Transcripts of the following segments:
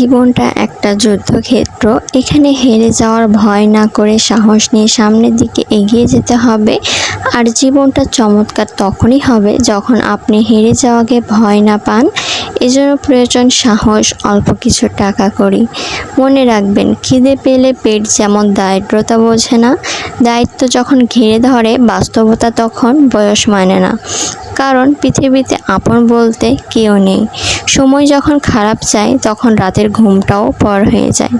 জীবনটা একটা যুদ্ধক্ষেত্র। এখানে হেরে যাওয়ার ভয় না করে সাহস নিয়ে সামনের দিকে এগিয়ে যেতে হবে। আর জীবনটা চমৎকার তখনই হবে যখন আপনি হেরে যাওয়াকে ভয় না পান। এজন্য প্রয়োজন সাহস, অল্প কিছু টাকা করি। মনে রাখবেন, খিদে পেলে পেট যেমন দারিদ্রতা বোঝে না, দায়িত্ব যখন ঘিরে ধরে, বাস্তবতা তখন বয়স মানে না। কারণ পৃথিবীতে আপন বলতে কেউ নেই। সময় যখন খারাপ যায়, তখন রাতের ঘুমটাও পর হয়ে যায়।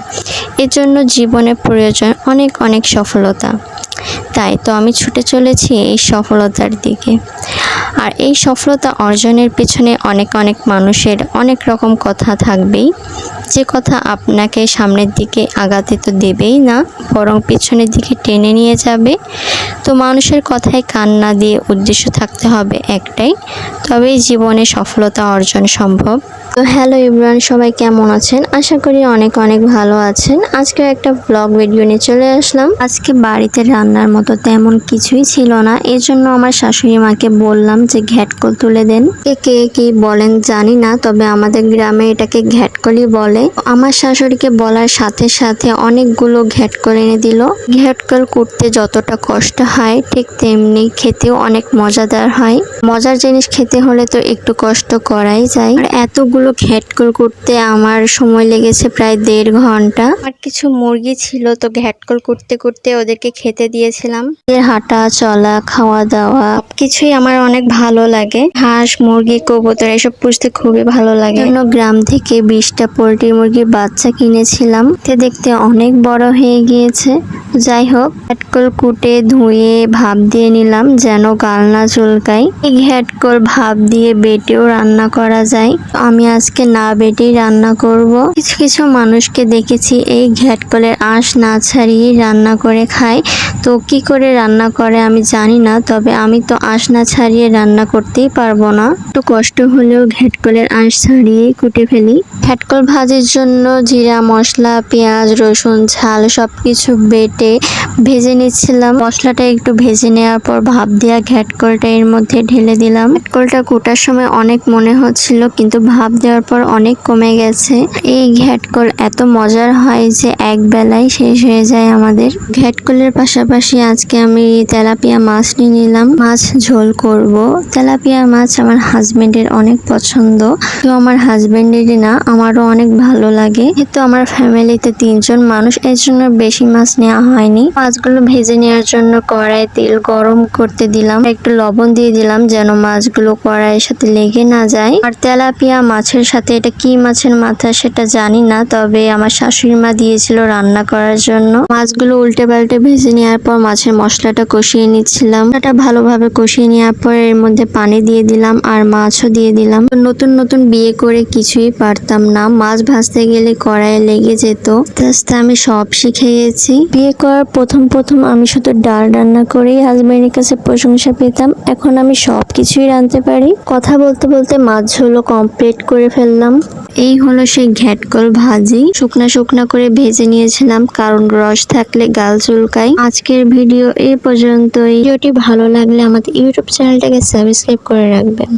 এজন্য জীবনে প্রয়োজন অনেক অনেক সফলতা। তাই তো আমি ছুটে চলেছি এই সফলতার দিকে। আর এই সফলতা অর্জনের পেছনে অনেক অনেক মানুষের অনেক রকম কথা থাকবেই। যে কথা আপনাকে সামনের দিকে আগাতে তো দেবেই না, বরং পেছনের দিকে টেনে নিয়ে যাবে। তো মানুষের কথায় কান না দিয়ে উদ্দেশ্য থাকতে হবে একটাই, তবেই জীবনে সফলতা অর্জন সম্ভব। তো হ্যালো ইব্রান সবাই কেমন আছেন? আশা করি অনেক অনেক ভালো আছেন। আজকে একটা ব্লগ ভিডিও নিয়ে চলে আসলাম। আজকে বাড়িতে রান্নার মতো তেমন কিছুই ছিল না এর জন্য আমার শাশুড়ি মাকে বললাম যে ঘ্যাটকল তুলে দেন। কে কে কি বলেন, জানি না, তবে আমাদের গ্রামে এটাকে ঘ্যাটকলই বলে। আমার শাশুড়িকে বলার সাথে সাথে অনেকগুলো ঘ্যাট করে এনে দিল। ঘ্যাটকল করতে যতটা কষ্ট হয় ঠিক তেমনি খেতেও অনেক মজাদার হয়। মজার জিনিস খেতে হলে তো একটু কষ্ট করাই যায়। আর এতগুলো ঘ্যাটকল করতে আমার সময় লেগেছে প্রায় দেড় ঘণ্টা। আর কিছু মুরগি ছিল তো ঘ্যাটকল করতে করতে ওদেরকে খেতে দিয়েছিলাম। হাঁটা চলা খাওয়া দাওয়া কিছুই আমার অনেক ভালো লাগে। হাঁস মুরগি কবুতর এসব পুষতে খুবই ভালো লাগে। গ্রাম থেকে বিশটা পোলট্রি মুরগির বাচ্চা কিনেছিলাম। তে দেখতে অনেক বড় হয়ে গিয়েছে। যাই হোক ঘ্যাটকল কুটে ধুয়ে ভাপ দিয়ে নিলাম যেন গাল না চুলকাই এই ঘ্যাটকল ভাপ দিয়ে বেটেও রান্না করা যায়। আমি আজকে না বেটেই রান্না করব। কিছু কিছু মানুষকে দেখেছি এই ঘ্যাটকলের আঁশ না ছাড়িয়ে রান্না করে খায়। তো কি করে রান্না করে আমি জানি না, তবে আমি তো আঁশ না ছাড়িয়ে রান্না করতেই পারব না। একটু কষ্ট হলেও ঘ্যাটকলের আঁশ ছাড়িয়ে কুটে ফেলি। ঘ্যাটকল ভাজির জন্য জিরা, মশলা, পেঁয়াজ, রসুন, ঝাল সব কিছু বেটে ভেজে নিচ্ছিলাম। মশলাটা একটু ভেজে নেওয়ার পর ভাপ দেওয়া ঘ্যাটকলটা এর মধ্যে ঢেলে দিলাম। ঘ্যাটকলটা কোটার সময় অনেক মনে হচ্ছিল, কিন্তু ভাপ দেওয়ার পর অনেক কমে গেছে। এই ঘ্যাটকল এত মজার হয় যে এক বেলায় শেষ হয়ে যায় আমাদের। ঘ্যাটকলের পাশাপাশি আজকে আমি তেলাপিয়া মাছ নিয়ে নিলাম। মাছ ঝোল করব। তেলাপিয়া মাছ আমার হাজবেন্ডের অনেক পছন্দ। তো আমার হাজবেন্ডেরই না, আমারও অনেক ভালো লাগে। তো আমার ফ্যামিলিতে তিনজন মানুষ এর জন্য বেশি মাছ নেওয়া হয়নি। মাছগুলো ভেজে নেওয়ার জন্য কড়াই তেল গরম করতে দিলাম। একটু লবণ দিয়ে দিলাম যেন মাছগুলো কড়াইয়ের সাথে লেগে না যায়। আর তেলাপিয়া মাছের সাথে এটা কি মাছের মাথা সেটা জানি না, তবে আমার শাশুড়ি মা দিয়েছিল রান্না করার জন্য। মাছগুলো উল্টে পাল্টে ভেজে নেওয়ার পর মাছের মশলাটা কষিয়ে নিচ্ছিলাম। এটা ভালোভাবে কষিয়ে নেওয়ার পর এর মধ্যে পানি দিয়ে দিলাম আর মাছও দিয়ে দিলাম। নতুন নতুন বিয়ে করে কিছুই পারতাম না। মাছ ভাজতে গেলে কড়াইয়ে লেগে যেত। আস্তে আস্তে আমি সব শিখে গেছি বিয়ে করার প্রথম প্রথম আমি শুধু ডাল রান্না করেই হাজবেন্ডের কাছে প্রশংসা পেতাম। এখন আমি সব কিছুই রাঁধতে পারি। কথা বলতে বলতে মাছ ঝোলও কমপ্লিট করে ফেললাম। এই হলো সেই ঘ্যাটকল ভাজি। শুকনা শুকনা করে ভেজে নিয়েছিলাম। কারণ রস থাকলে গাল চুলকায়। আজকের ভিডিও এই পর্যন্তই। ভিডিওটি ভালো লাগলে আমাদের ইউটিউব চ্যানেলটাকে সাবস্ক্রাইব করে রাখবেন।